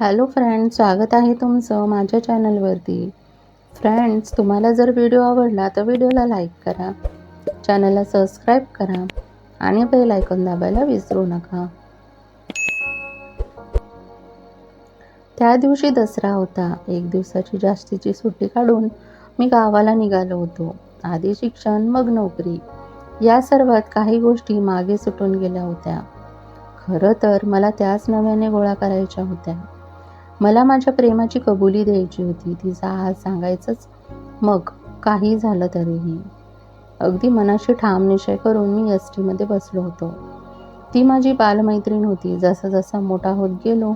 Hello friends स्वागत आहे तुमचं माझ्या चॅनलवरती फ्रेंड्स तुम्हाला जर व्हिडिओ आवडला तर व्हिडिओला लाईक करा. चॅनलला सबस्क्राईब करा आणि बेल आयकॉन दाबायला विसरू नका. त्या दिवशी दसरा होता. एक दिवसाची जास्तीची सुट्टी काढून मी गावाला निघालो होतो. आधी शिक्षण मग नोकरी. या सर्वात काही गोष्टी मागे सुटून गेल्या होत्या. खरं तर मला त्याच नव्याने गोळा करायच्या होत्या. मला माझ्या प्रेमाची कबुली द्यायची होती. तिचा आज सांगायचंच. मग काही झालं तरीही. अगदी मनाशी ठाम निश्चय करून मी एस टीमध्ये बसलो होतो. ती माझी बालमैत्रीण होती. जसा जसा मोठा होत गेलो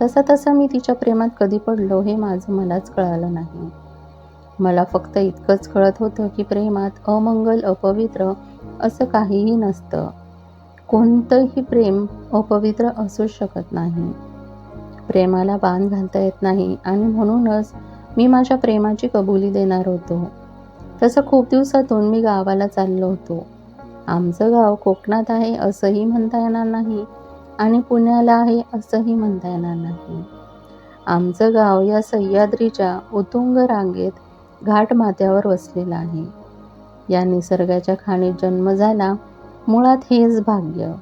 तसा तसा मी तिच्या प्रेमात कधी पडलो हे माझं मलाच कळालं नाही. मला फक्त इतकंच कळत होतं की प्रेमात अमंगल अपवित्र असं काहीही नसतं. कोणतंही प्रेम अपवित्र असूच शकत नाही. प्रेमाला बांध घालता येत नाही आणि म्हणूनच मी माझ्या प्रेमाची कबुली देणार होतो. तसं खूप दिवसातून मी गावाला चाललो होतो. आमचं गाव कोकणात आहे असंही म्हणता येणार नाही आणि पुण्याला आहे असंही म्हणता येणार नाही. आमचं गाव या सह्याद्रीच्या उतुंग रांगेत घाटमाथ्यावर वसलेलं आहे. या निसर्गाच्या खाणीत जन्म झाला मुळात हेच भाग्य.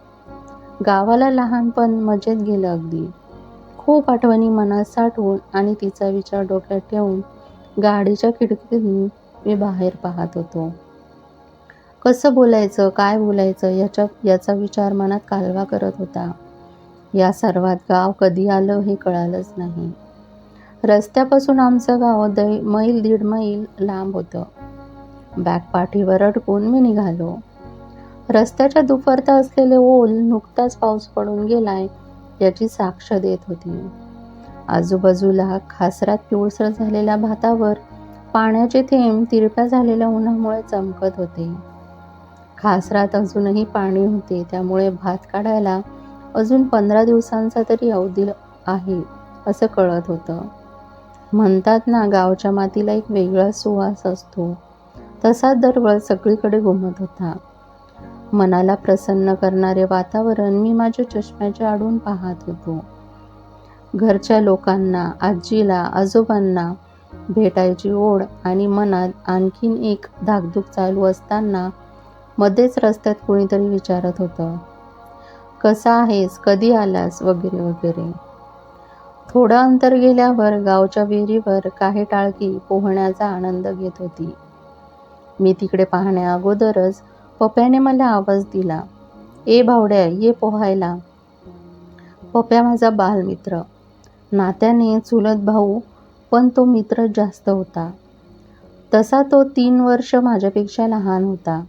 गावाला लहानपण मजेत गेलं अगदी. खूप आठवणी मनात साठवून आणि तिचा विचार डोक्यात ठेवून गाडीच्या खिडकीतून मी बाहेर पाहत होतो. कसं बोलायचं काय बोलायचं याच्या याचा विचार मनात कालवा करत होता. या सर्वात गाव कधी आलं हे कळालंच नाही. रस्त्यापासून आमचं गाव दै मैल दीड मैल लांब होतं. बॅग पाठीवर अडकून मी निघालो. रस्त्याच्या दुफरता असलेले ओल नुकताच पाऊस पडून गेलाय. याची साक्ष देत होती. आजूबाजूला खासरात पिवळसर झालेल्या भातावर पाण्याचे थेंब तिरप्या झालेल्या उन्हामुळे चमकत होते. खासरात अजूनही पाणी होते त्यामुळे भात काढायला अजून पंधरा दिवसांचा तरी अवधी आहे असं कळत होतं. म्हणतात ना गावच्या मातीला एक वेगळा सुवास असतो. तसा दरवळ सगळीकडे घुमत होता. मनाला प्रसन्न करणारे वातावरण मी माझ्या चष्म्याच्या आडून पाहत होतो. घरच्या लोकांना आजीला आजोबांना भेटायची ओढ आणि मनात आणखीन एक धाकधूक चालू असताना मध्येच रस्त्यात कोणीतरी विचारत होतं कसा आहेस? कधी आलास? वगैरे वगैरे. थोडं अंतर गेल्यावर गावच्या विहिरीवर काही टाळकी पोहण्याचा आनंद घेत होती. मी तिकडे पाहण्या अगोदरच पप्याने मला आवाज दिला ए भावड्या ये पोहायला. पप्या माझा बालमित्र. नात्याने चुलत भाऊ पण तो मित्र जास्त होता. तसा तो तीन वर्ष माझ्यापेक्षा लहान होता.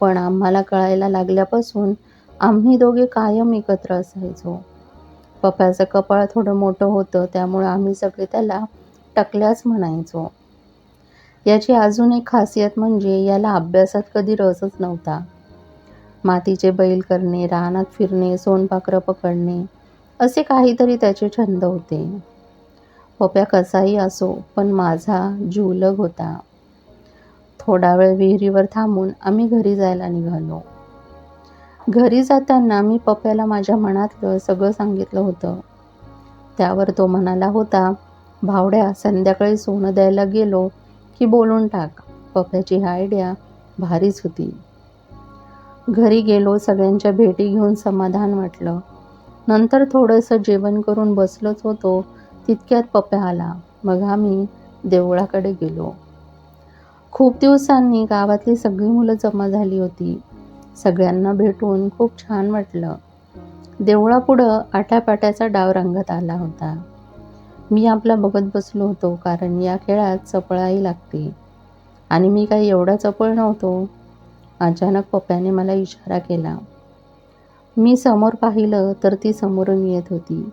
पण आम्हाला कळायला लागल्यापासून आम्ही दोघे कायम एकत्र असायचो. पप्याचं कपाळ थोडं मोठं होतं त्यामुळे आम्ही सगळे त्याला टकल्याच म्हणायचो. याची अजून एक खासियत म्हणजे याला अभ्यासात कधी रसच नव्हता. मातीचे बैल करणे रानात फिरणे सोनपाखरं पकडणे असे काहीतरी त्याचे छंद होते. पप्या कसाही असो पण माझा जीवलग होता. थोडा वेळ विहिरीवर थांबून आम्ही घरी जायला निघालो. घरी जाताना मी पप्याला माझ्या मनातलं सगळं सांगितलं होतं. त्यावर तो म्हणाला होता भावड्या संध्याकाळी सोनं द्यायला गेलो की बोलून टाक. पप्याची हा आयडिया भारीच होती. घरी गेलो सगळ्यांच्या भेटी घेऊन समाधान वाटलं. नंतर थोडंसं जेवण करून बसलोच होतो. तितक्यात पप्या आला. मग आम्ही देवळाकडे गेलो. खूप दिवसांनी गावातली सगळी मुलं जमा झाली होती. सगळ्यांना भेटून खूप छान वाटलं. देवळापुढं आट्यापाट्याचा डाव रंगत आला होता. मी आपला बघत बसलो होतो कारण या खेळात चपळाही लागते. आणि मी काही एवढा चपळ नव्हतो. अचानक पप्प्याने मला इशारा केला. मी समोर पाहिलं तर ती समोरून येत होती.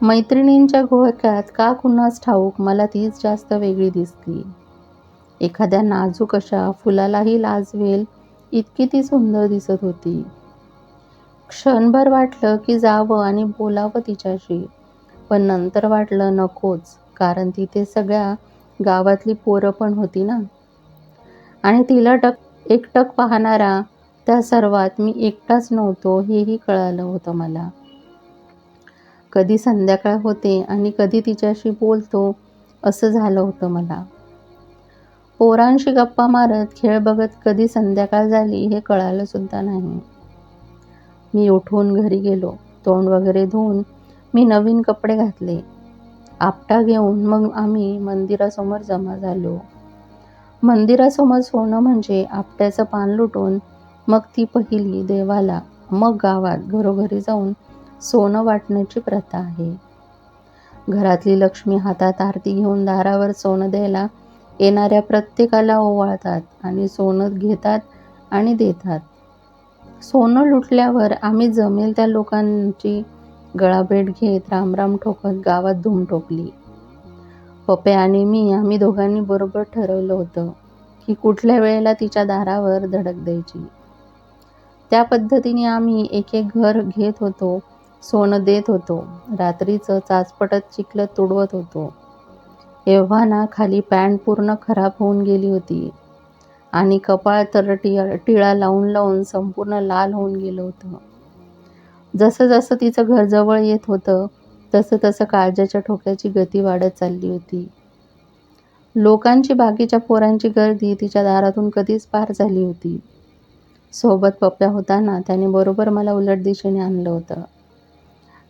मैत्रिणींच्या घोळक्यात का कुणास ठाऊक मला तीच जास्त वेगळी दिसली. एखाद्या नाजूक अशा फुलालाही लाजवेल इतकी ती सुंदर दिसत होती. क्षणभर वाटलं की जावं आणि बोलावं तिच्याशी. पण नंतर वाटलं नकोच कारण तिथे सगळ्या गावातली पोरं पण होती ना. आणि तिला टक एकटक पाहणारा त्या सर्वात मी एकटाच नव्हतो हेही कळालं होतं मला. कधी संध्याकाळ होते आणि कधी तिच्याशी बोलतो असं झालं होतं मला. पोरांशी गप्पा मारत खेळ बघत कधी संध्याकाळ झाली हे कळालं सुद्धा नाही. मी उठून घरी गेलो तोंड वगैरे धुवून मी नवीन कपडे घातले. आपटा घेऊन मग आम्ही मंदिरासमोर जमा झालो. मंदिरासमोर सोनं म्हणजे आपट्याचं पान लुटून मग ती पहिली देवाला मग गावात घरोघरी जाऊन सोनं वाटण्याची प्रथा आहे. घरातली लक्ष्मी हातात आरती घेऊन दारावर सोनं द्यायला येणाऱ्या प्रत्येकाला ओवाळतात आणि सोनं घेतात आणि देतात. सोनं लुटल्यावर आम्ही जमेल त्या लोकांची गळाभेट घेत रामराम ठोकत गावात धूम ठोकली. पपे आणि मी आम्ही दोघांनी बरोबर ठरवलं होतं की कुठल्या वेळेला तिच्या दारावर धडक द्यायची. त्या पद्धतीने आम्ही एक एक घर घेत होतो सोनं देत होतो रात्रीचं चाचपटत चिखलत तुडवत होतो. एव्हा ना खाली पॅन्ट पूर्ण खराब होऊन गेली होती आणि कपाळ तर टिळा टिळा लावून लावून संपूर्ण लाल होऊन गेलं होतं. जसं जसं तिचं घर जवळ येत होतं तसं तसं काळजाच्या ठोक्याची गती वाढत चालली होती. लोकांची बाकीच्या पोरांची गर्दी तिच्या दारातून कधीच पार झाली होती. सोबत पप्प्या होताना त्याने बरोबर मला उलट दिशेने आणलं होतं.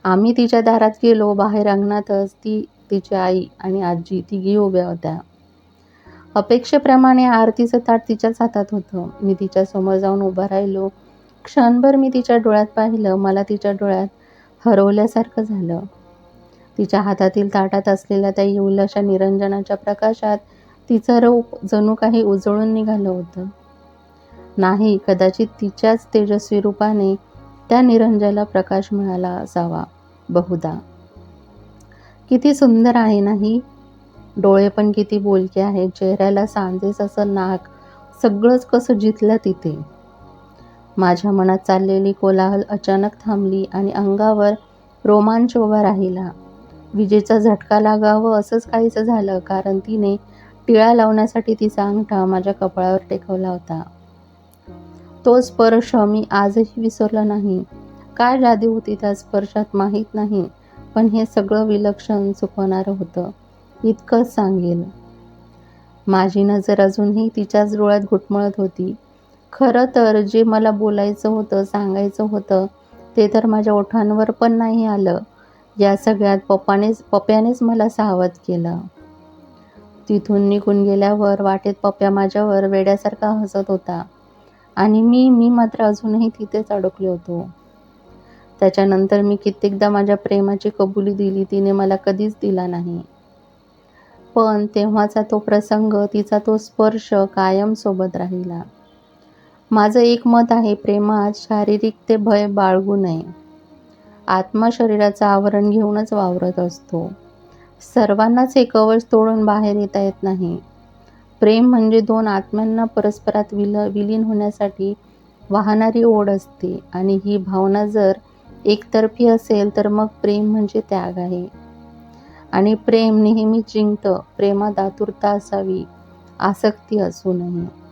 आम्ही तिच्या दारात गेलो बाहेर अंगणातच ती तिची आई आणि आजी तिघी उभ्या होत्या. अपेक्षेप्रमाणे आरतीचं ताट तिच्याच हातात होतं. मी तिच्यासमोर जाऊन उभा राहिलो क्षणभर मी तिच्या डोळ्यात पाहिलं मला तिच्या डोळ्यात हरवल्यासारखं झालं. तिच्या हातातील ताटात असलेल्या त्या येवल्याशा निरंजनाच्या प्रकाशात तिचं रूप जणू काही उजळून निघालं होतं. नाही कदाचित तिच्याच तेजस्वी रूपाने त्या निरंजनाला प्रकाश मिळाला असावा बहुधा. किती सुंदर आहे नाही? डोळे पण किती बोलके आहेत चेहऱ्याला सांजेस असं नाक सगळंच कसं जितलं तिथे. माझ्या मनात चाललेली कोलाहल अचानक थांबली आणि अंगावर रोमांच उभा राहिला. विजेचा झटका लागावं असंच काहीसं झालं कारण तिने टिळा लावण्यासाठी तिचा अंगठा माझ्या कपाळावर टेकवला होता. तो स्पर्श मी आजही विसरला नाही. काय जादी होती त्या स्पर्शात माहीत नाही पण हे सगळं विलक्षण चुकवणारं होतं इतकंच सांगेल. माझी नजर अजूनही तिच्याच डोळ्यात घुटमळत होती. खरं तर जे मला बोलायचं होतं सांगायचं होतं ते तर माझ्या ओठांवर पण नाही आलं. या सगळ्यात पप्पानेच पप्यानेच मला सावध केलं. तिथून निघून गेल्यावर वाटेत पप्या माझ्यावर वेड्यासारखा हसत होता. आणि मी मी मात्र अजूनही तिथेच अडकलो होतो. त्याच्यानंतर मी कित्येकदा माझ्या प्रेमाची कबुली दिली तिने मला कधीच दिला नाही. पण तेव्हाचा तो प्रसंग तिचा तो स्पर्श कायम सोबत राहिला. माझं एक मत आहे प्रेमात शारीरिक ते भय बाळगू नये. आत्मा शरीराचं आवरण घेऊनच वावरत असतो. सर्वांनाच हे कवच तोडून बाहेर येता येत नाही. प्रेम म्हणजे दोन आत्म्यांना परस्परात विल विलीन होण्यासाठी वाहणारी ओढ असते आणि ही भावना जर एकतर्फी असेल तर मग प्रेम म्हणजे त्याग आहे. आणि प्रेम नेहमी जिंकतं प्रेमात आतुरता असावी आसक्ती असू नये.